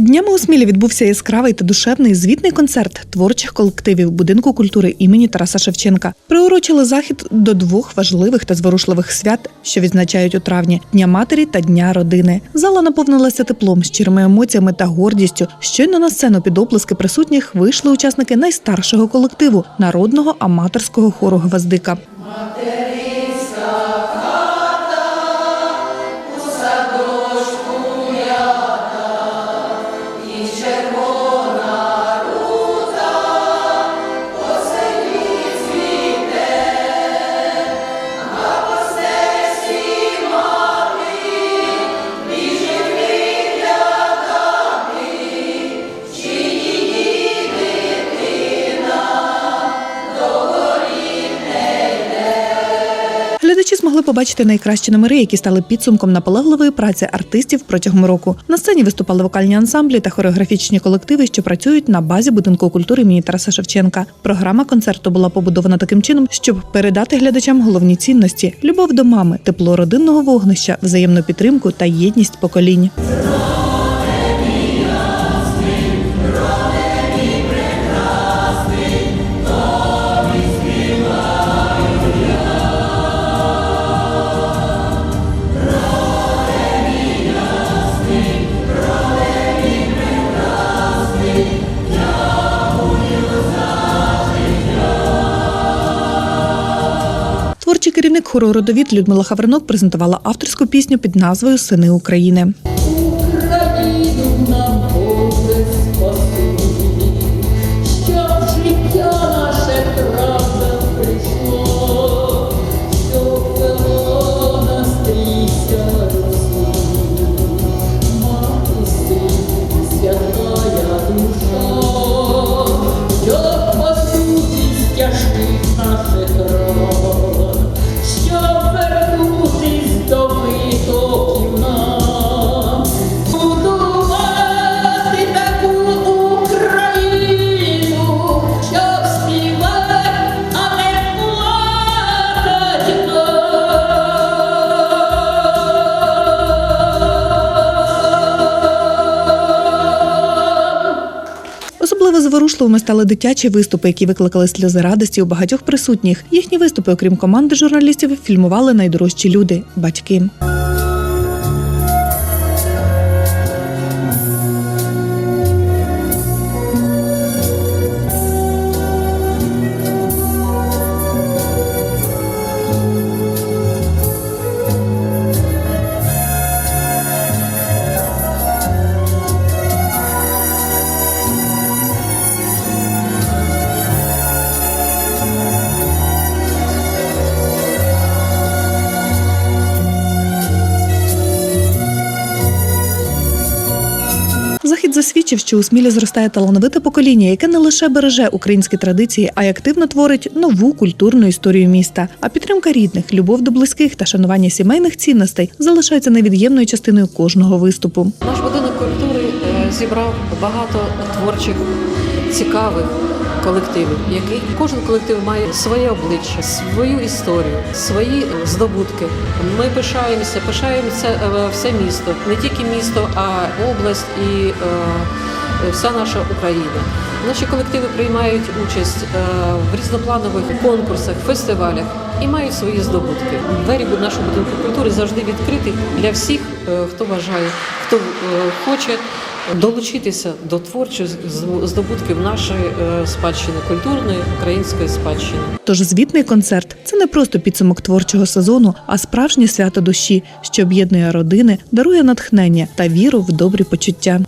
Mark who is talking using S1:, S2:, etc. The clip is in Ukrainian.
S1: Днями у Смілі відбувся яскравий та душевний звітний концерт творчих колективів будинку культури імені Тараса Шевченка. Приурочили захід до двох важливих та зворушливих свят, що відзначають у травні Дня матері та Дня родини. Зала наповнилася теплом, щирими емоціями та гордістю. Щойно на сцену під оплески присутніх вийшли учасники найстаршого колективу народного аматорського хору Гвоздика. Змогли побачити найкращі номери, які стали підсумком наполегливої праці артистів протягом року. На сцені виступали вокальні ансамблі та хореографічні колективи, що працюють на базі будинку культури імені Тараса Шевченка. Програма концерту була побудована таким чином, щоб передати глядачам головні цінності: любов до мами, тепло родинного вогнища, взаємну підтримку та єдність поколінь. Творчий керівник хору родовід Людмила Хавринок презентувала авторську пісню під назвою Сини України. Особливо зворушливими стали дитячі виступи, які викликали сльози радості у багатьох присутніх. Їхні виступи, окрім команди журналістів, фільмували найдорожчі люди батьки. Захід засвідчив, що у Смілі зростає талановите покоління, яке не лише береже українські традиції, а й активно творить нову культурну історію міста. А підтримка рідних, любов до близьких та шанування сімейних цінностей залишаються невід'ємною частиною кожного виступу.
S2: Наш будинок культури зібрав багато творчих, цікавих колективів, які кожен колектив має своє обличчя, свою історію, свої е, здобутки. Ми пишаємося, пишаємося е, все місто, не тільки місто, а область і е, вся наша Україна. Наші колективи приймають участь в різнопланових конкурсах, фестивалях і мають свої здобутки. Двері нашого будинку культури завжди відкриті для всіх, хто бажає, хто хоче долучитися до творчих здобутків нашої е, спадщини, культурної української спадщини.
S1: Тож звітний концерт це не просто підсумок творчого сезону, а справжнє свято душі, що об'єднує родини, дарує натхнення та віру в добрі почуття.